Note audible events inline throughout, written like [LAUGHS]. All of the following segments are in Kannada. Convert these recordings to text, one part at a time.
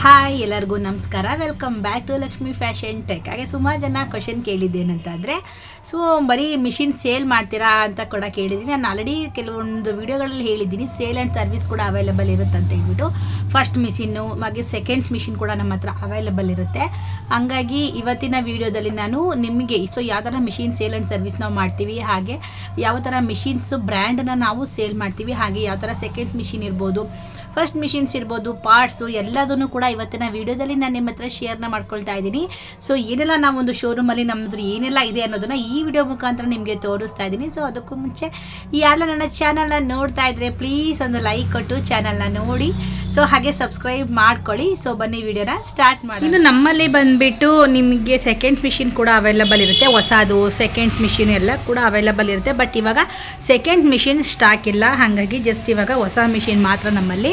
ಹಾಯ್ ಎಲ್ಲರಿಗೂ ನಮಸ್ಕಾರ. Welcome back to Lakshmi fashion tech ಹಾಗೆ ಸುಮಾರು ಜನ ಕ್ವಶನ್ ಕೇಳಿದ್ದೇನಂತಂದರೆ ಸೊ ಬರೀ ಮಿಷಿನ್ ಸೇಲ್ ಮಾಡ್ತೀರಾ ಅಂತ ಕೂಡ ಕೇಳಿದ್ದೀನಿ. ನಾನು ಆಲ್ರೆಡಿ ಕೆಲವೊಂದು ವಿಡಿಯೋಗಳಲ್ಲಿ ಹೇಳಿದ್ದೀನಿ. ಸೇಲ್ ಆ್ಯಂಡ್ ಸರ್ವಿಸ್ ಕೂಡ ಅವೈಲೇಬಲ್ ಇರುತ್ತೆ ಅಂತ ಹೇಳ್ಬಿಟ್ಟು. ಫಸ್ಟ್ ಮಿಷಿನ್ನು ಹಾಗೆ ಸೆಕೆಂಡ್ ಮಿಷಿನ್ ಕೂಡ ನಮ್ಮ ಹತ್ರ ಅವೈಲೇಬಲ್ ಇರುತ್ತೆ. ಹಂಗಾಗಿ ಇವತ್ತಿನ ವಿಡಿಯೋದಲ್ಲಿ ನಾನು ನಿಮಗೆ ಸೊ ಯಾವ ಥರ ಮಿಷಿನ್ ಸೇಲ್ ಆ್ಯಂಡ್ ಸರ್ವಿಸ್ ನಾವು ಮಾಡ್ತೀವಿ, ಹಾಗೆ ಯಾವ ಥರ ಮಿಷಿನ್ಸು ಬ್ರ್ಯಾಂಡನ್ನು ನಾವು ಸೇಲ್ ಮಾಡ್ತೀವಿ, ಹಾಗೆ ಯಾವ ಥರ ಸೆಕೆಂಡ್ ಮಿಷಿನ್ ಇರ್ಬೋದು ಫಸ್ಟ್ ಮಿಷಿನ್ಸ್ ಇರ್ಬೋದು, ಪಾರ್ಟ್ಸು ಎಲ್ಲದನ್ನು ಕೂಡ ಇವತ್ತಿನ ವಿಡಿಯೋದಲ್ಲಿ ನಾನು ನಿಮ್ಮ ಹತ್ರ ಶೇರ್ನ ಮಾಡ್ಕೊಳ್ತಾ ಇದ್ದೀನಿ. ಸೊ ಏನೆಲ್ಲ ನಾವು ಒಂದು ಶೋರೂಮಲ್ಲಿ ನಮ್ಮದು ಏನೆಲ್ಲ ಇದೆ ಅನ್ನೋದನ್ನ ಈ ವಿಡಿಯೋ ಮುಖಾಂತರ ನಿಮಗೆ ತೋರಿಸ್ತಾ ಇದ್ದೀನಿ. ಸೊ ಅದಕ್ಕೂ ಮುಂಚೆ ಯಾರೆಲ್ಲ ನನ್ನ ಚಾನಲ್ನ ನೋಡ್ತಾ ಇದ್ರೆ ಪ್ಲೀಸ್ ಒಂದು ಲೈಕ್ ಕೊಟ್ಟು ಚಾನಲ್ನ ನೋಡಿ. ಸೊ ಹಾಗೆ ಸಬ್ಸ್ಕ್ರೈಬ್ ಮಾಡ್ಕೊಳ್ಳಿ. ಸೊ ಬನ್ನಿ ವಿಡಿಯೋನ ಸ್ಟಾರ್ಟ್ ಮಾಡಿ ಇನ್ನು ನಮ್ಮಲ್ಲಿ ಬಂದ್ಬಿಟ್ಟು ನಿಮಗೆ ಸೆಕೆಂಡ್ ಮಿಷಿನ್ ಕೂಡ ಅವೈಲಬಲ್ ಇರುತ್ತೆ. ಹೊಸದು ಸೆಕೆಂಡ್ ಮಿಷಿನ್ ಎಲ್ಲ ಕೂಡ ಅವೈಲಬಲ್ ಇರುತ್ತೆ. ಬಟ್ ಇವಾಗ ಸೆಕೆಂಡ್ ಮಿಷಿನ್ ಸ್ಟಾಕ್ ಇಲ್ಲ. ಹಾಗಾಗಿ ಜಸ್ಟ್ ಇವಾಗ ಹೊಸ ಮಿಷಿನ್ ಮಾತ್ರ ನಮ್ಮಲ್ಲಿ.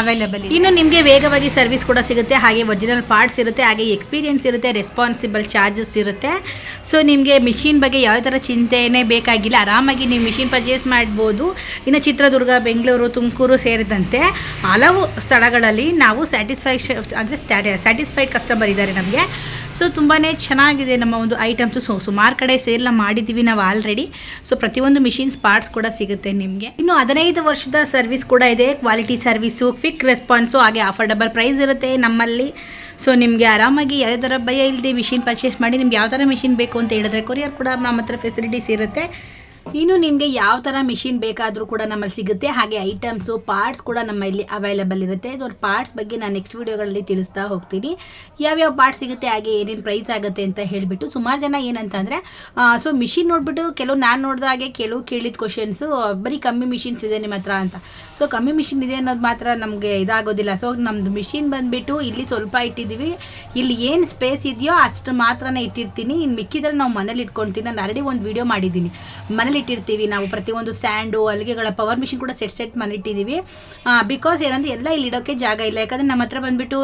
ಅವೈಲಬಲ್ ಇನ್ನು ನಿಮಗೆ ವೇಗವಾಗಿ ಸರ್ವಿಸ್ ಕೂಡ ಸಿಗುತ್ತೆ. ಹಾಗೆ ಒರಿಜಿನಲ್ ಪಾರ್ಟ್ಸ್ ಇರುತ್ತೆ, ಹಾಗೆ ಎಕ್ಸ್ಪೀರಿಯನ್ಸ್ ಇರುತ್ತೆ ರೆಸ್ಪಾನ್ಸಿಬಲ್ ಚಾರ್ಜಸ್ ಇರುತ್ತೆ. ಸೊ ನಿಮಗೆ ಮಿಷಿನ್ ಬಗ್ಗೆ ಯಾವ ಥರ ಚಿಂತೆನೇ ಬೇಕಾಗಿಲ್ಲ. ಆರಾಮಾಗಿ ನೀವು ಮಿಷಿನ್ ಪರ್ಚೇಸ್ ಮಾಡ್ಬೋದು. ಇನ್ನು ಚಿತ್ರದುರ್ಗ, ಬೆಂಗಳೂರು, ತುಮಕೂರು ಸೇರಿದಂತೆ ಹಲವು ಸ್ಥಳಗಳಲ್ಲಿ ನಾವು ಸ್ಯಾಟಿಸ್ಫ್ಯಾಕ್ಷನ್ ಅಂದರೆ ಸ್ಯಾಟಿಸ್ಫೈಡ್ ಕಸ್ಟಮರ್ ಇದ್ದಾರೆ ನಮಗೆ. ಸೊ ತುಂಬಾ ಚೆನ್ನಾಗಿದೆ ನಮ್ಮ ಒಂದು ಐಟಮ್ಸು ಸೊ ಸುಮಾರು ಕಡೆ ಸೇಲ್ನ ಮಾಡಿದ್ದೀವಿ ನಾವು ಆಲ್ರೆಡಿ ಸೊ ಪ್ರತಿಯೊಂದು ಮಿಷಿನ್ಸ್ ಪಾರ್ಟ್ಸ್ ಕೂಡ ಸಿಗುತ್ತೆ ನಿಮಗೆ. ಇನ್ನು ಹದಿನೈದು ವರ್ಷದ ಸರ್ವಿಸ್ ಕೂಡ ಇದೆ. ಕ್ವಾಲಿಟಿ ಸರ್ವಿಸು ಕ್ವಿಕ್ ರೆಸ್ಪಾನ್ಸು, ಹಾಗೆ ಆಫರ್ಡಬಲ್ ಪ್ರೈಸ್ ಇರುತ್ತೆ ನಮ್ಮಲ್ಲಿ. ಸೊ ನಿಮಗೆ ಆರಾಮಾಗಿ ಯಾವುದೇ ಥರ ಭಯ ಇಲ್ಲದೆ ಮಿಷಿನ್ ಪರ್ಚೇಸ್ ಮಾಡಿ, ನಿಮ್ಗೆ ಯಾವ ಥರ ಮಿಷಿನ್ ಬೇಕು ಅಂತ ಹೇಳಿದ್ರೆ ಕೊರಿಯರ್ ಕೂಡ ನಮ್ಮ ಹತ್ರ ಫೆಸಿಲಿಟೀಸ್ ಇರುತ್ತೆ. ಇನ್ನು ನಿಮಗೆ ಯಾವ ಥರ ಮಿಷಿನ್ ಬೇಕಾದರೂ ಕೂಡ ನಮ್ಮಲ್ಲಿ ಸಿಗುತ್ತೆ. ಹಾಗೆ ಐಟಮ್ಸು ಪಾರ್ಟ್ಸ್ ಕೂಡ ನಮ್ಮಲ್ಲಿ ಅವೈಲೇಬಲ್ ಇರುತ್ತೆ. ಅದರ ಪಾರ್ಟ್ಸ್ ಬಗ್ಗೆ ನಾನು ನೆಕ್ಸ್ಟ್ ವೀಡಿಯೋಗಳಲ್ಲಿ ತಿಳಿಸ್ತಾ ಹೋಗ್ತೀನಿ. ಯಾವ್ಯಾವ ಪಾರ್ಟ್ಸ್ ಸಿಗುತ್ತೆ, ಹಾಗೆ ಏನೇನು ಪ್ರೈಸ್ ಆಗುತ್ತೆ ಅಂತ ಹೇಳಿಬಿಟ್ಟು ಸುಮಾರು ಜನ ಏನಂತಂದರೆ ಸೊ ಮಿಷಿನ್ ನೋಡ್ಬಿಟ್ಟು ಕೆಲವು ನಾನು ನೋಡಿದ ಹಾಗೆ ಕೆಲವು ಕೇಳಿದ ಕ್ವಶನ್ಸು ಬರೀ ಕಮ್ಮಿ ಮಿಷಿನ್ಸ್ ಇದೆ ನಿಮ್ಮ ಹತ್ರ ಅಂತ. ಸೊ ಕಮ್ಮಿ ಮಿಷಿನ್ ಇದೆ ಅನ್ನೋದು ಮಾತ್ರ ನಮಗೆ ಇದಾಗೋದಿಲ್ಲ. ಸೊ ನಮ್ಮದು ಮಿಷಿನ್ ಬಂದುಬಿಟ್ಟು ಇಲ್ಲಿ ಸ್ವಲ್ಪ ಇಟ್ಟಿದ್ದೀವಿ ಇಲ್ಲಿ ಏನು ಸ್ಪೇಸ್ ಇದೆಯೋ ಅಷ್ಟು ಮಾತ್ರನೇ ಇಟ್ಟಿರ್ತೀನಿ. ಇನ್ನು ಮಿಕ್ಕಿದ್ರೆ ನಾವು ಮನೇಲಿ ಇಟ್ಕೊಳ್ತೀನಿ ನಾನು ಆಲ್ರೆಡಿ ಒಂದು ವಿಡಿಯೋ ಮಾಡಿದ್ದೀನಿ. ಮನೇಲಿ ಇಟ್ಟಿರ್ತೀವಿ ನಾವು. ಪ್ರತಿಯೊಂದು ಸ್ಯಾಂಡು ಅಲ್ಲಿಗೆಗಳ ಪವರ್ ಮಿಷಿನ್ ಕೂಡ ಸೆಟ್ ಸೆಟ್ ಮನೆ ಇಟ್ಟಿದ್ದೀವಿ ಬಿಕಾಸ್ ಏನಂದ್ರೆ ಎಲ್ಲ ಇಲ್ಲಿ ಇಡೋಕ್ಕೆ ಜಾಗ ಇಲ್ಲ. ಯಾಕಂದರೆ ನಮ್ಮ ಹತ್ರ ಬಂದುಬಿಟ್ಟು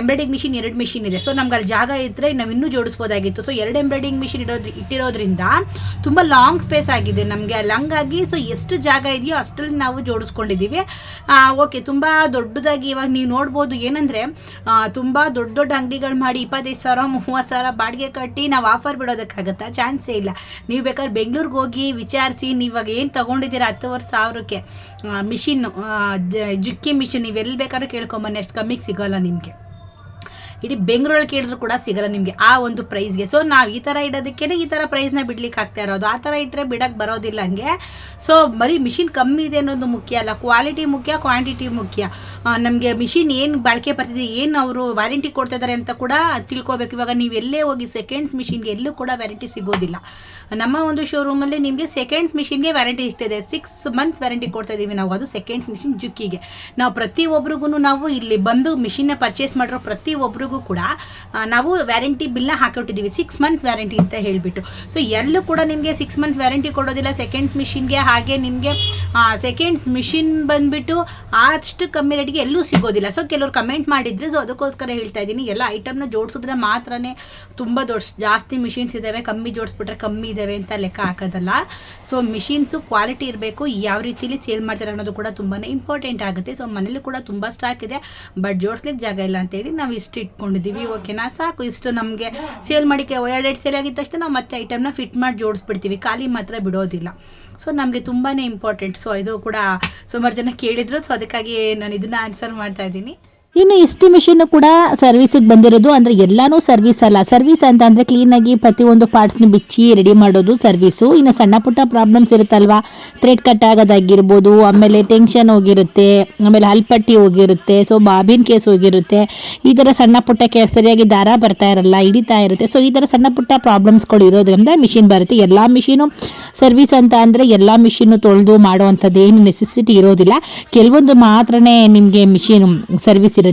ಎಂಬ್ರಾಯ್ಡಿಂಗ್ ಮಿಷಿನ್ ಎರಡು ಮಿಷಿನ್ ಇದೆ. ಸೊ ನಮ್ಗೆ ಅಲ್ಲಿ ಜಾಗ ಇದ್ದರೆ ನಾವು ಇನ್ನೂ ಜೋಡಿಸ್ಬೋದಾಗಿತ್ತು. ಸೊ ಎರಡು ಎಂಬ್ರಾಯ್ಡಿಂಗ್ ಮಿಷಿನ್ ಇಡೋದು ಇಟ್ಟಿರೋದ್ರಿಂದ ತುಂಬ ಲಾಂಗ್ ಸ್ಪೇಸ್ ಆಗಿದೆ ನಮಗೆ. ಅಲ್ಲಿ ಹಂಗಾಗಿ ಸೊ ಎಷ್ಟು ಜಾಗ ಇದೆಯೋ ಅಷ್ಟರಲ್ಲಿ ನಾವು ಜೋಡಿಸ್ಕೊಂಡಿದ್ದೀವಿ. ಓಕೆ ತುಂಬ ದೊಡ್ಡದಾಗಿ ಇವಾಗ ನೀವು ನೋಡ್ಬೋದು ಏನಂದರೆ ತುಂಬ ದೊಡ್ಡ ದೊಡ್ಡ ಅಂಗಡಿಗಳು ಮಾಡಿ ಇಪ್ಪತ್ತೈದು ಸಾವಿರ, ಮೂವತ್ತು ಸಾವಿರ ಬಾಡಿಗೆ ಕಟ್ಟಿ ನಾವು ಆಫರ್ ಬಿಡೋದಕ್ಕಾಗತ್ತಾ? ಚಾನ್ಸೇ ಇಲ್ಲ. ನೀವು ಬೇಕಾದ್ರೆ ಬೆಂಗಳೂರಿಗೆ ಹೋಗಿ ವಿಚಾರಿಸಿ, ನೀವಾಗ ಏನು ತೊಗೊಂಡಿದ್ದೀರ? ಹತ್ತುವರೆ ಸಾವಿರಕ್ಕೆ ಮಿಷಿನ್ನು ಜುಕ್ಕಿ ಮಿಷಿನ್ ನೀವು ಎಲ್ಲಿ ಬೇಕಾದ್ರೂ ಕೇಳ್ಕೊಂಬನ್ನಿ. ಅಷ್ಟು ಕಮ್ಮಿಗೆ ಸಿಗೋಲ್ಲ ನಿಮಗೆ. ಇಡೀ ಬೆಂಗಳೂರಲ್ಲಿ ಕೇಳಿದ್ರು ಕೂಡ ಸಿಗಲ್ಲ ನಿಮಗೆ ಆ ಒಂದು ಪ್ರೈಸ್ಗೆ ಸೊ ನಾವು ಈ ಥರ ಇಡೋದಕ್ಕೇ ಈ ಥರ ಪ್ರೈಸ್ನ ಬಿಡ್ಲಿಕ್ಕೆ ಆಗ್ತಾ ಇರೋದು. ಆ ಥರ ಇಟ್ಟರೆ ಬಿಡಕ್ಕೆ ಬರೋದಿಲ್ಲ ಹಂಗೆ. ಸೊ ಬರೀ ಮಿಷಿನ್ ಕಮ್ಮಿ ಇದೆ ಅನ್ನೋದು ಮುಖ್ಯ ಅಲ್ಲ. ಕ್ವಾಲಿಟಿ ಮುಖ್ಯ ಕ್ವಾಂಟಿಟಿ ಮುಖ್ಯ. ನಮಗೆ ಮಿಷಿನ್ ಏನು ಬಳಕೆ ಬರ್ತಿದೆ, ಏನು ಅವರು ವ್ಯಾರಂಟಿ ಕೊಡ್ತಾ ಇದ್ದಾರೆ ಅಂತ ಕೂಡ ತಿಳ್ಕೊಬೇಕು. ಇವಾಗ ನೀವು ಎಲ್ಲೇ ಹೋಗಿ ಸೆಕೆಂಡ್ಸ್ ಮಿಷಿನ್ಗೆ ಎಲ್ಲೂ ಕೂಡ ವ್ಯಾರಂಟಿ ಸಿಗೋದಿಲ್ಲ. ನಮ್ಮ ಒಂದು ಶೋರೂಮಲ್ಲಿ ನಿಮಗೆ ಸೆಕೆಂಡ್ಸ್ ಮಿಷಿನ್ಗೆ ವ್ಯಾರಂಟಿ ಸಿಗ್ತಿದೆ. ಸಿಕ್ಸ್ ಮಂತ್ ವ್ಯಾರಂಟಿ ಕೊಡ್ತಾ ಇದ್ದೀವಿ ನಾವು ಅದು ಸೆಕೆಂಡ್ಸ್ ಮಿಷಿನ್ ಜುಕ್ಕಿಗೆ. ನಾವು ಪ್ರತಿಯೊಬ್ಬರಿಗೂ ನಾವು ಇಲ್ಲಿ ಬಂದು ಮಿಷಿನ್ನ ಪರ್ಚೇಸ್ ಮಾಡಿರೋ ಪ್ರತಿಯೊಬ್ಬರಿಗೂ ಕೂಡ ನಾವು ವ್ಯಾರಂಟಿ ಬಿಲ್ನ ಹಾಕಿಬಿಟ್ಟಿದ್ದೀವಿ ಸಿಕ್ಸ್ ಮಂತ್ಸ್ ವ್ಯಾರಂಟಿ ಅಂತ ಹೇಳಿಬಿಟ್ಟು. ಸೊ ಎಲ್ಲೂ ಕೂಡ ನಿಮಗೆ ಸಿಕ್ಸ್ ಮಂತ್ಸ್ ವ್ಯಾರಂಟಿ ಕೊಡೋದಿಲ್ಲ ಸೆಕೆಂಡ್ಸ್ ಮಿಷಿನ್ಗೆ ಹಾಗೆ ನಿಮಗೆ ಸೆಕೆಂಡ್ಸ್ ಮಿಷಿನ್ ಬಂದುಬಿಟ್ಟು ಅಷ್ಟು ಕಮ್ಮಿ ರೇಟಿಗೆ ಎಲ್ಲೂ ಸಿಗೋದಿಲ್ಲ. ಸೊ ಕೆಲವರು ಕಮೆಂಟ್ ಮಾಡಿದ್ರು ಸೊ ಅದಕ್ಕೋಸ್ಕರ ಹೇಳ್ತಾ ಇದ್ದೀನಿ. ಎಲ್ಲ ಐಟಮ್ನ ಜೋಡಿಸಿದ್ರೆ ಮಾತ್ರನೇ ತುಂಬ ದೊಡ್ಡ, ಜಾಸ್ತಿ ಮಿಷಿನ್ಸ್ ಇದ್ದಾವೆ ಕಮ್ಮಿ ಜೋಡಿಸ್ಬಿಟ್ರೆ ಕಮ್ಮಿ ಇದ್ದಾವೆ ಅಂತ ಲೆಕ್ಕ ಹಾಕೋದಲ್ಲ. ಸೊ ಮಿಷಿನ್ಸು ಕ್ವಾಲಿಟಿ ಇರಬೇಕು, ಯಾವ ರೀತಿಲಿ ಸೇಲ್ ಮಾಡ್ತಾರೆ ಅನ್ನೋದು ಕೂಡ ತುಂಬಾ ಇಂಪಾರ್ಟೆಂಟ್ ಆಗುತ್ತೆ. ಸೊ ಮನೇಲಿ ಕೂಡ ತುಂಬ ಸ್ಟಾಕ್ ಇದೆ ಬಟ್ ಜೋಡಿಸ್ಲಿಕ್ಕೆ ಜಾಗ ಇಲ್ಲ ಅಂತೇಳಿ ನಾವು ಇಷ್ಟು ಇಟ್ಕೊಂಡಿದ್ದೀವಿ ಓಕೆನಾ? ಸಾಕು, ಇಷ್ಟು ನಮಗೆ ಸೇಲ್ ಮಾಡಿಕೆ ಎರಡೆರಡು ಸೇಲ್ ಆಗಿದ ತಕ್ಷಣ ನಾವು ಮತ್ತೆ ಐಟಮ್ನ ಫಿಟ್ ಮಾಡಿ ಜೋಡಿಸ್ಬಿಡ್ತೀವಿ. ಖಾಲಿ ಮಾತ್ರ ಬಿಡೋದಿಲ್ಲ. ಸೊ ನಮಗೆ ತುಂಬಾ ಇಂಪಾರ್ಟೆಂಟ್ ಸೊ ಇದು ಕೂಡ ಸುಮಾರು ಜನ ಕೇಳಿದ್ರು. ಸೊ ಅದಕ್ಕಾಗಿ ನಾನು ಇದನ್ನ ಆನ್ಸರ್ ಮಾಡ್ತಾ ಇದ್ದೀನಿ. ಇನ್ನು ಇಷ್ಟು ಮಿಷಿನ್ ಕೂಡ ಸರ್ವಿಸಿಗೆ ಬಂದಿರೋದು, ಅಂದ್ರೆ ಎಲ್ಲಾನು ಸರ್ವಿಸ್ ಅಲ್ಲ. ಸರ್ವಿಸ್ ಅಂತ ಅಂದ್ರೆ ಕ್ಲೀನ್ ಆಗಿ ಪ್ರತಿಯೊಂದು ಪಾರ್ಟ್ಸ್ನ ಬಿಚ್ಚಿ ರೆಡಿ ಮಾಡೋದು ಸರ್ವಿಸು ಇನ್ನು ಸಣ್ಣ ಪುಟ್ಟ ಪ್ರಾಬ್ಲಮ್ಸ್ ಇರುತ್ತಲ್ವಾ? ಥ್ರೆಡ್ ಕಟ್ ಆಗೋದಾಗಿರ್ಬೋದು, ಆಮೇಲೆ ಟೆನ್ಷನ್ ಹೋಗಿರುತ್ತೆ, ಆಮೇಲೆ ಹಲ್ಪಟ್ಟಿ ಹೋಗಿರುತ್ತೆ ಸೊ ಬಾಬಿನ್ ಕೇಸ್ ಹೋಗಿರುತ್ತೆ. ಈ ಥರ ಸಣ್ಣ ಪುಟ್ಟ ಕೇಸ್ ಸರಿಯಾಗಿ ದಾರ ಬರ್ತಾ ಇರಲ್ಲ, ಹಿಡಿತಾ ಇರುತ್ತೆ. ಸೊ ಈ ಥರ ಸಣ್ಣ ಪುಟ್ಟ ಪ್ರಾಬ್ಲಮ್ಸ್ಗಳು ಇರೋದ್ರಿಂದ ಮಿಷಿನ್ ಬರುತ್ತೆ. ಎಲ್ಲ ಮಿಷಿನು ಸರ್ವಿಸ್ ಅಂತ ಅಂದರೆ ಎಲ್ಲ ಮಿಷಿನ್ನು ತೊಳೆದು ಮಾಡುವಂಥದ್ದು ಏನು ನೆಸೆಸಿಟಿ ಇರೋದಿಲ್ಲ. ಕೆಲವೊಂದು ಮಾತ್ರನೇ ನಿಮಗೆ ಮಿಷಿನ್ ಸರ್ವಿಸ್ ಇರುತ್ತೆ.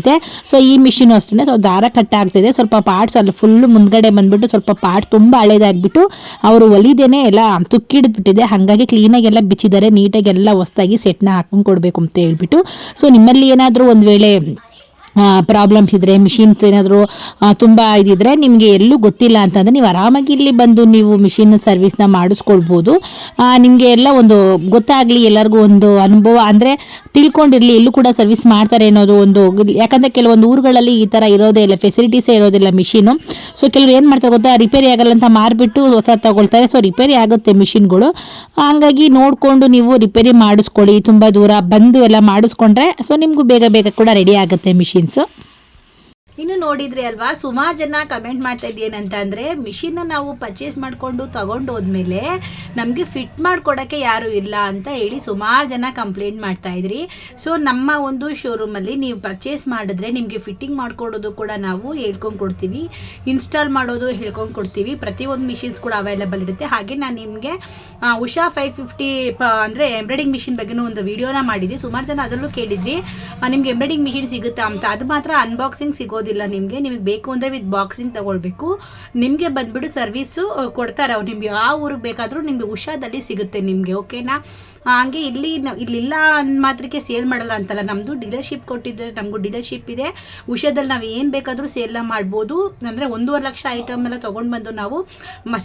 ಸೊ ಈ ಮಿಷಿನ್ ಅಷ್ಟೇ ಸೊ ದಾರ ಕಟ್ ಆಗ್ತಿದೆ ಸ್ವಲ್ಪ ಪಾರ್ಟ್ಸ್ ಅಲ್ಲಿ ಫುಲ್ ಮುಂದ್ಗಡೆ ಬಂದ್ಬಿಟ್ಟು ಸ್ವಲ್ಪ ಪಾರ್ಟ್ ತುಂಬ ಹಳೇದಾಗ್ಬಿಟ್ಟು ಅವರು ಒಲಿದೇನೆ ಎಲ್ಲ ತುಕ್ಕಿಡ್ಬಿಟ್ಟಿದೆ. ಹಾಗಾಗಿ ಕ್ಲೀನಾಗಿ ಎಲ್ಲ ಬಿಚ್ಚಿದ್ದಾರೆ. ನೀಟಾಗಿ ಎಲ್ಲ ಹೊಸ್ದಾಗಿ ಸೆಟ್ನ ಹಾಕೊಂಡು ಕೊಡಬೇಕು ಅಂತ ಹೇಳ್ಬಿಟ್ಟು. ಸೊ ನಿಮ್ಮಲ್ಲಿ ಏನಾದರೂ ಒಂದು ವೇಳೆ ಪ್ರಾಬ್ಲಮ್ಸ್ ಇದ್ದರೆ ಮಿಷಿನ್ಸ್ ಏನಾದರೂ ತುಂಬ ಇದಿದ್ರೆ ನಿಮಗೆ ಎಲ್ಲೂ ಗೊತ್ತಿಲ್ಲ ಅಂತಂದರೆ ನೀವು ಆರಾಮಾಗಿ ಇಲ್ಲಿ ಬಂದು ನೀವು ಮಿಷಿನ್ ಸರ್ವಿಸ್ನ ಮಾಡಿಸ್ಕೊಳ್ಬೋದು. ನಿಮಗೆ ಎಲ್ಲ ಒಂದು ಗೊತ್ತಾಗಲಿ, ಎಲ್ಲರಿಗೂ ಒಂದು ಅನುಭವ ಅಂದರೆ ತಿಳ್ಕೊಂಡಿರಲಿ, ಎಲ್ಲೂ ಕೂಡ ಸರ್ವಿಸ್ ಮಾಡ್ತಾರೆ ಅನ್ನೋದು ಒಂದು, ಯಾಕಂದರೆ ಕೆಲವೊಂದು ಊರುಗಳಲ್ಲಿ ಈ ಥರ ಇರೋದೇ ಇಲ್ಲ ಫೆಸಿಲಿಟೀಸೇ ಇರೋದಿಲ್ಲ ಮಿಷಿನು ಸೊ ಕೆಲವರು ಏನು ಮಾಡ್ತಾರೆ ಗೊತ್ತಾ ರಿಪೇರಿ ಆಗಲ್ಲ ಅಂತ ಮಾರಿಬಿಟ್ಟು ಹೊಸ ತಗೊಳ್ತಾರೆ. ಸೊ ರಿಪೇರಿ ಆಗುತ್ತೆ ಮಿಷಿನ್ಗಳು ಹಾಗಾಗಿ ನೋಡಿಕೊಂಡು ನೀವು ರಿಪೇರಿ ಮಾಡಿಸ್ಕೊಳ್ಳಿ. ತುಂಬ ದೂರ ಬಂದು ಎಲ್ಲ ಮಾಡಿಸ್ಕೊಂಡ್ರೆ ಸೊ ನಿಮಗೂ ಬೇಗ ಬೇಗ ಕೂಡ ರೆಡಿ ಆಗುತ್ತೆ ಮಿಷಿನ್ಸು ಇನ್ನು ನೋಡಿದ್ರಿ ಅಲ್ವಾ? ಸುಮಾರು ಜನ ಕಮೆಂಟ್ ಮಾಡ್ತಾ ಇದ್ದೇನಂತ ಅಂದರೆ ಮಿಷಿನ್ನ ನಾವು ಪರ್ಚೇಸ್ ಮಾಡಿಕೊಂಡು ತಗೊಂಡು ಹೋದ್ಮೇಲೆ ನಮಗೆ ಫಿಟ್ ಮಾಡ್ಕೊಡಕ್ಕೆ ಯಾರೂ ಇಲ್ಲ ಅಂತ ಹೇಳಿ ಸುಮಾರು ಜನ ಕಂಪ್ಲೇಂಟ್ ಮಾಡ್ತಾ ಇದ್ರಿ. ಸೊ ನಮ್ಮ ಒಂದು ಶೋರೂಮಲ್ಲಿ ನೀವು ಪರ್ಚೇಸ್ ಮಾಡಿದ್ರೆ ನಿಮಗೆ ಫಿಟ್ಟಿಂಗ್ ಮಾಡ್ಕೊಡೋದು ಕೂಡ ನಾವು ಹೇಳ್ಕೊಂಡು ಕೊಡ್ತೀವಿ. ಇನ್ಸ್ಟಾಲ್ ಮಾಡೋದು ಹೇಳ್ಕೊಂಡು ಕೊಡ್ತೀವಿ. ಪ್ರತಿಯೊಂದು ಮಿಷಿನ್ಸ್ ಕೂಡ ಅವೈಲೇಬಲ್ ಇರುತ್ತೆ. ಹಾಗೆ ನಾನು ನಿಮಗೆ ಉಷಾ ಫೈವ್ ಫಿಫ್ಟಿ ಪ, ಅಂದರೆ ಎಂಬ್ರಾಯ್ಡಿಂಗ್ ಮಿಷಿನ್ ಬಗ್ಗೆ ಒಂದು ವಿಡಿಯೋನ ಮಾಡಿದ್ವಿ. ಸುಮಾರು ಜನ ಅದರಲ್ಲೂ ಕೇಳಿದ್ರಿ ನಿಮ್ಗೆ ಎಂಬ್ರಾಯ್ಡಿಂಗ್ ಮಿಷಿನ್ ಸಿಗುತ್ತಾ ಅಂತ. ಅದು ಮಾತ್ರ ಅನ್ಬಾಕ್ಸಿಂಗ್ ಸಿಗೋದಿಲ್ಲ ನಿಮಗೆ ನಿಮಗೆ ಬೇಕು ಅಂದರೆ ವಿತ್ ಬಾಕ್ಸಿಂಗ್ ತೊಗೊಳ್ಬೇಕು. ನಿಮಗೆ ಬಂದ್ಬಿಟ್ಟು ಸರ್ವೀಸು ಕೊಡ್ತಾರೆ ಅವ್ರು. ನಿಮಗೆ ಆ ಊರಿಗೆ ಬೇಕಾದರೂ ನಿಮಗೆ ಉಷಾದಲ್ಲಿ ಸಿಗುತ್ತೆ ನಿಮಗೆ, ಓಕೆನಾ? ಹಾಗೆ ಇಲ್ಲಿ ಇಲ್ಲಿಲ್ಲ ಅಂದ ಮಾತ್ರಕ್ಕೆ ಸೇಲ್ ಮಾಡಲ್ಲ ಅಂತಲ್ಲ. ನಮ್ಮದು ಡೀಲರ್ಶಿಪ್ ಕೊಟ್ಟಿದ್ದರೆ, ನಮಗೂ ಡೀಲರ್ಶಿಪ್ ಇದೆ. ಉಷಾದಲ್ಲಿ ನಾವು ಏನು ಬೇಕಾದರೂ ಸೇಲ್ನ ಮಾಡ್ಬೋದು. ಅಂದರೆ ಒಂದೂವರೆ ಲಕ್ಷ ಐಟಮ್ ಎಲ್ಲ ತೊಗೊಂಡು ಬಂದು ನಾವು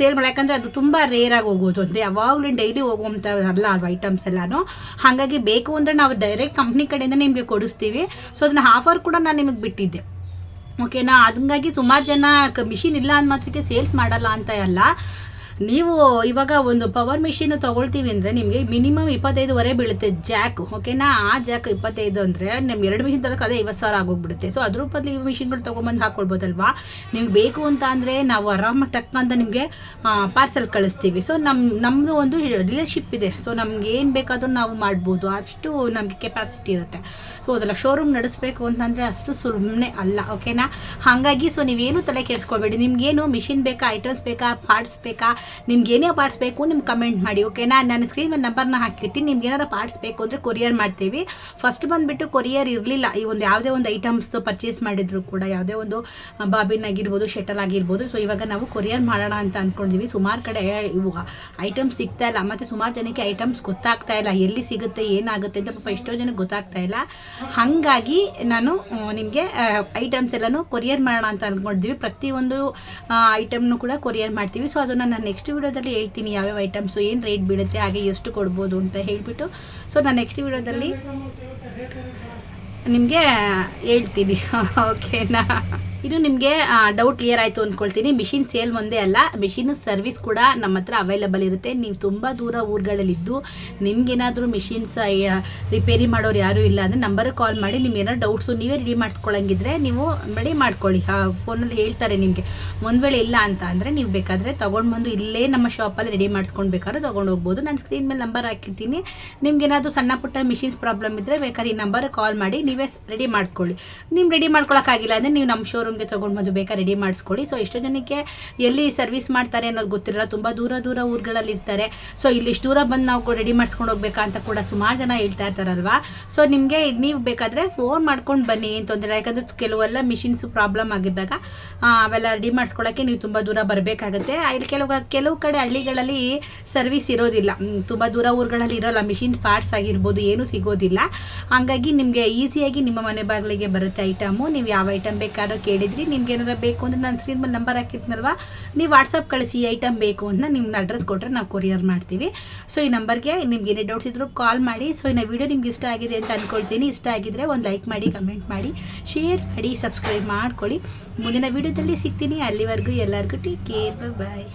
ಸೇಲ್ ಯಾಕಂದರೆ ಅದು ತುಂಬ ರೇರ್ ಆಗಿ ಹೋಗೋದು ಅಂದರೆ ಯಾವಾಗಲೂ ಡೈಲಿ ಹೋಗುವಂಥ ಅಲ್ಲ ಅದು ಐಟಮ್ಸ್ ಎಲ್ಲಾನು. ಹಾಗಾಗಿ ಬೇಕು ಅಂದರೆ ನಾವು ಡೈರೆಕ್ಟ್ ಕಂಪ್ನಿ ಕಡೆಯಿಂದ ನಿಮಗೆ ಕೊಡಿಸ್ತೀವಿ. ಸೊ ಅದನ್ನ ಆಫರ್ ಕೂಡ ನಾನು ನಿಮಗೆ ಬಿಟ್ಟಿದ್ದೆ. ಓಕೆನಾ? ಹಂಗಾಗಿ ಸುಮಾರು ಜನ ಕ ಮಿಷಿನ್ ಇಲ್ಲ ಅಂದ ಮಾತ್ರಕ್ಕೆ ಸೇಲ್ಸ್ ಮಾಡಲ್ಲ ಅಂತ ಅಲ್ಲ. ನೀವು ಇವಾಗ ಒಂದು ಪವರ್ ಮಿಷಿನ್ ತೊಗೊಳ್ತೀವಿ ಅಂದರೆ ನಿಮಗೆ ಮಿನಿಮಮ್ ಇಪ್ಪತ್ತೈದುವರೆ ಬೀಳುತ್ತೆ ಜಾಕ್ ಓಕೆನಾ? ಆ ಜಾಕ್ ಇಪ್ಪತ್ತೈದು ಅಂದರೆ ನಿಮ್ಗೆ ಎರಡು ಮಿಷಿನ್ ತಗೊಳಕ್ಕೆ ಅದೇ ಐವತ್ತು ಸಾವಿರ ಆಗೋಗ್ಬಿಡುತ್ತೆ. ಸೊ ಅದ್ರ ಬದಲು ಈ ಮಿಷಿನ್ಗಳು ತೊಗೊಂಬಂದು ಹಾಕ್ಕೊಳ್ಬೋದಲ್ವಾ ನಿಮ್ಗೆ ಬೇಕು ಅಂತ ಅಂದರೆ ನಾವು ಆರಾಮಾಗಿ ಟಕ್ ಅಂತ ನಿಮಗೆ ಪಾರ್ಸೆಲ್ ಕಳಿಸ್ತೀವಿ. ಸೊ ನಮ್ಮ ನಮ್ಮದು ಒಂದು ರಿಲೇಶಿಪ್ ಇದೆ. ಸೊ ನಮ್ಗೆ ಏನು ಬೇಕಾದರೂ ನಾವು ಮಾಡ್ಬೋದು. ಅಷ್ಟು ನಮಗೆ ಕೆಪಾಸಿಟಿ ಇರುತ್ತೆ. ಸೊ ಅದೆಲ್ಲ ಶೋರೂಮ್ ನಡೆಸಬೇಕು ಅಂತಂದರೆ ಅಷ್ಟು ಸುಮ್ಮನೆ ಅಲ್ಲ ಓಕೆನಾ ಹಾಗಾಗಿ ಸೊ ನೀವೇನು ತಲೆ ಕೆಡಿಸ್ಕೊಬೇಡಿ, ನಿಮ್ಗೇನು ಮಿಷಿನ್ ಬೇಕಾ ಐಟಮ್ಸ್ ಬೇಕಾ ಪಾರ್ಟ್ಸ್ ಬೇಕಾ ನಿಮ್ಗೆ ಏನೇ ಪಾರ್ಟ್ಸ್ ಬೇಕು ನಿಮ್ಗೆ ಕಮೆಂಟ್ ಮಾಡಿ ಓಕೆನಾ ನಾನು ಸ್ಕ್ರೀನ್ ಒಂದು ನಂಬರ್ನ ಹಾಕಿರ್ತೀನಿ, ನಿಮ್ಗೆ ಏನಾರು ಪಾರ್ಟ್ಸ್ ಬೇಕು ಅಂದರೆ ಕೊರಿಯರ್ ಮಾಡ್ತೀವಿ. ಫಸ್ಟ್ ಬಂದುಬಿಟ್ಟು ಕೊರಿಯರ್ ಇರಲಿಲ್ಲ, ಈ ಒಂದು ಯಾವುದೇ ಒಂದು ಐಟಮ್ಸ್ ಪರ್ಚೇಸ್ ಮಾಡಿದ್ರು ಕೂಡ, ಯಾವುದೇ ಒಂದು ಬಾಬಿನ್ ಆಗಿರ್ಬೋದು ಶಟಲ್ ಆಗಿರ್ಬೋದು ಸೊ ಇವಾಗ ನಾವು ಕೊರಿಯರ್ ಮಾಡೋಣ ಅಂತ ಅಂದ್ಕೊಂಡಿದ್ವಿ ಸುಮಾರು ಕಡೆ ಇವು ಐಟಮ್ಸ್ ಸಿಗ್ತಾ ಇಲ್ಲ, ಮತ್ತು ಸುಮಾರು ಜನಕ್ಕೆ ಐಟಮ್ಸ್ ಗೊತ್ತಾಗ್ತಾ ಇಲ್ಲ, ಎಲ್ಲಿ ಸಿಗುತ್ತೆ, ಏನಾಗುತ್ತೆ ಅಂತ ಪಾಪ ಎಷ್ಟೋ ಜನಕ್ಕೆ ಗೊತ್ತಾಗ್ತಾ ಇಲ್ಲ. ಹಾಗಾಗಿ ನಾನು ನಿಮಗೆ ಐಟಮ್ಸ್ ಎಲ್ಲನೂ ಕೊರಿಯರ್ ಮಾಡೋಣ ಅಂತ ಅಂದ್ಕೊಂಡಿದ್ದೀವಿ ಪ್ರತಿಯೊಂದು ಐಟಮ್ನು ಕೂಡ ಕೊರಿಯರ್ ಮಾಡ್ತೀವಿ. ಸೊ ಅದನ್ನು ನಾನು ನೆಕ್ಸ್ಟ್ ವೀಡಿಯೋದಲ್ಲಿ ಹೇಳ್ತೀನಿ ಯಾವ್ಯಾವ ಐಟಮ್ಸು ಏನು ರೇಟ್ ಬೀಳುತ್ತೆ, ಹಾಗೆ ಎಷ್ಟು ಕೊಡ್ಬೋದು ಅಂತ ಹೇಳಿಬಿಟ್ಟು. ಸೊ ನಾನು ನೆಕ್ಸ್ಟ್ ವೀಡಿಯೋದಲ್ಲಿ ನಿಮಗೆ ಹೇಳ್ತೀನಿ. [LAUGHS] ಓಕೆನಾ ಇದು ನಿಮಗೆ ಡೌಟ್ ಕ್ಲಿಯರ್ ಆಯಿತು ಅಂದ್ಕೊಳ್ತೀನಿ ಮಿಷಿನ್ ಸೇಲ್ ಒಂದೇ ಅಲ್ಲ ಮಿಷಿನ್ ಸರ್ವಿಸ್ ಕೂಡ ನಮ್ಮ ಹತ್ರ ಅವೈಲಬಲ್ ಇರುತ್ತೆ. ನೀವು ತುಂಬ ದೂರ ಊರುಗಳಲ್ಲಿದ್ದು ನಿಮ್ಗೇನಾದರೂ ಮಿಷಿನ್ಸ್ ರಿಪೇರಿ ಮಾಡೋರು ಯಾರೂ ಇಲ್ಲ ಅಂದರೆ ನಂಬರ್ಗೆ ಕಾಲ್ ಮಾಡಿ, ನಿಮ್ಗೆ ಏನಾದ್ರು ಡೌಟ್ಸು ನೀವೇ ರೆಡಿ ಮಾಡ್ಕೊಳ್ಳಂಗಿದ್ರೆ ನೀವು ರೆಡಿ ಮಾಡ್ಕೊಳ್ಳಿ. ಫೋನಲ್ಲಿ ಹೇಳ್ತಾರೆ ನಿಮಗೆ. ಒಂದು ವೇಳೆ ಇಲ್ಲ ಅಂತ ಅಂದರೆ ನೀವು ಬೇಕಾದರೆ ತೊಗೊಂಡು ಬಂದು ಇಲ್ಲೇ ನಮ್ಮ ಶಾಪಲ್ಲಿ ರೆಡಿ ಮಾಡಿಸ್ಕೊಂಡು ಬೇಕಾದ್ರೆ ತೊಗೊಂಡು ಹೋಗ್ಬೋದು. ನಾನು ಸ್ಕ್ರೀನ್ ಮೇಲೆ ನಂಬರ್ ಹಾಕಿರ್ತೀನಿ. ನಿಮ್ಗೆ ಏನಾದರೂ ಸಣ್ಣ ಪುಟ್ಟ ಮಿಷಿನ್ಸ್ ಪ್ರಾಬ್ಲಮ್ ಇದ್ದರೆ ಬೇಕಾದ್ರೆ ಈ ನಂಬರ್ ಕಾಲ್ ಮಾಡಿ ನೀವೇ ರೆಡಿ ಮಾಡ್ಕೊಳ್ಳಿ. ನಿಮ್ಮ ರೆಡಿ ಮಾಡ್ಕೊಳ್ಳೋಕ್ಕಾಗಿಲ್ಲ ಅಂದರೆ ನೀವು ನಮ್ಮ ಶೋರೂಮ್ಗೆ ತೊಗೊಂಡು ಬಂದು ಬೇಕಾ ರೆಡಿ ಮಾಡಿಸ್ಕೊಳ್ಳಿ. ಸೊ ಎಷ್ಟೋ ಜನಕ್ಕೆ ಎಲ್ಲಿ ಸರ್ವಿಸ್ ಮಾಡ್ತಾರೆ ಅನ್ನೋದು ಗೊತ್ತಿರಲ್ಲ. ತುಂಬ ದೂರ ದೂರ ಊರುಗಳಲ್ಲಿ ಇರ್ತಾರೆ. ಸೊ ಇಲ್ಲಿ ಇಷ್ಟು ದೂರ ಬಂದು ನಾವು ರೆಡಿ ಮಾಡಿಸ್ಕೊಂಡು ಹೋಗ್ಬೇಕಾ ಅಂತ ಕೂಡ ಸುಮಾರು ಜನ ಹೇಳ್ತಾ ಇರ್ತಾರಲ್ವಾ? ಸೊ ನಿಮಗೆ ನೀವು ಬೇಕಾದರೆ ಫೋನ್ ಮಾಡ್ಕೊಂಡು ಬನ್ನಿ, ಏನು ತೊಂದರೆ ಯಾಕಂದರೆ ಕೆಲವೆಲ್ಲ ಮಿಷಿನ್ಸ್ ಪ್ರಾಬ್ಲಮ್ ಆಗಿದ್ದಾಗ ಅವೆಲ್ಲ ರೆಡಿ ಮಾಡಿಸ್ಕೊಳ್ಳೋಕ್ಕೆ ನೀವು ತುಂಬ ದೂರ ಬರಬೇಕಾಗುತ್ತೆ. ಇಲ್ಲಿ ಕೆಲವು ಕೆಲವು ಕಡೆ ಹಳ್ಳಿಗಳಲ್ಲಿ ಸರ್ವಿಸ್ ಇರೋದಿಲ್ಲ. ತುಂಬ ದೂರ ಊರುಗಳಲ್ಲಿ ಇರೋಲ್ಲ. ಮಿಷಿನ್ ಪಾರ್ಟ್ಸ್ ಆಗಿರ್ಬೋದು, ಏನೂ ಸಿಗೋದಿಲ್ಲ. ಹಾಗಾಗಿ ನಿಮಗೆ ಈಸಿಯಾಗಿ ನಿಮ್ಮ ಮನೆ ಬಾಗಿಲಿಗೆ ಬರುತ್ತೆ ಐಟಮು ನೀವು ಯಾವ ಐಟಮ್ ಬೇಕಾದ್ರೂ ಕೇಳಿದ್ರಿ, ನಿಮ್ಗೆ ಏನಾರ ಬೇಕು ಅಂದ್ರೆ ನಾನು ಸ್ಕ್ರೀನ್ ನಂಬರ್ ಹಾಕಿರ್ತೀನಲ್ವಾ, ನೀವು ವಾಟ್ಸಪ್ ಕಳಿಸಿ ಐಟಮ್ ಬೇಕು ಅಂತ ನಿಮ್ಮ ಅಡ್ರೆಸ್ ಕೊಟ್ಟರೆ ನಾವು ಕೊರಿಯರ್ ಮಾಡ್ತೀವಿ. ಸೊ ಈ ನಂಬರ್ಗೆ ನಿಮ್ಗೆ ಏನೇ ಡೌಟ್ಸ್ ಇದ್ದರೂ ಕಾಲ್ ಮಾಡಿ. ಸೊ ಈ ವಿಡಿಯೋ ನಿಮ್ಗೆ ಇಷ್ಟ ಆಗಿದೆ ಅಂತ ಅಂದ್ಕೊಳ್ತೀನಿ ಇಷ್ಟ ಆಗಿದ್ರೆ ಒಂದು ಲೈಕ್ ಮಾಡಿ ಕಮೆಂಟ್ ಮಾಡಿ ಶೇರ್ ಮಾಡಿ ಸಬ್ಸ್ಕ್ರೈಬ್ ಮಾಡ್ಕೊಳ್ಳಿ. ಮುಂದಿನ ವಿಡಿಯೋದಲ್ಲಿ ಸಿಗ್ತೀನಿ. ಅಲ್ಲಿವರೆಗೂ ಎಲ್ಲರಿಗೂ ಟೇಕ್ ಕೇರ್ ಬಾಯ್